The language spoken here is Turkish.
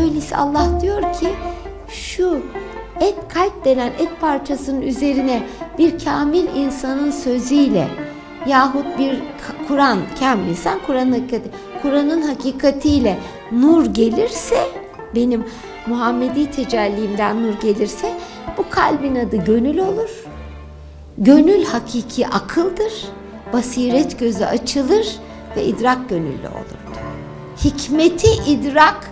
Öyleyse Allah diyor ki şu et kalp denen et parçasının üzerine bir kamil insanın sözüyle yahut bir Kur'an, kamil insan Kur'an'ın hakikati, Kur'an'ın hakikatiyle nur gelirse benim Muhammedi tecellimden nur gelirse bu kalbin adı gönül olur. Gönül hakiki akıldır. Basiret gözü açılır ve idrak gönüllü olur. Hikmeti idrak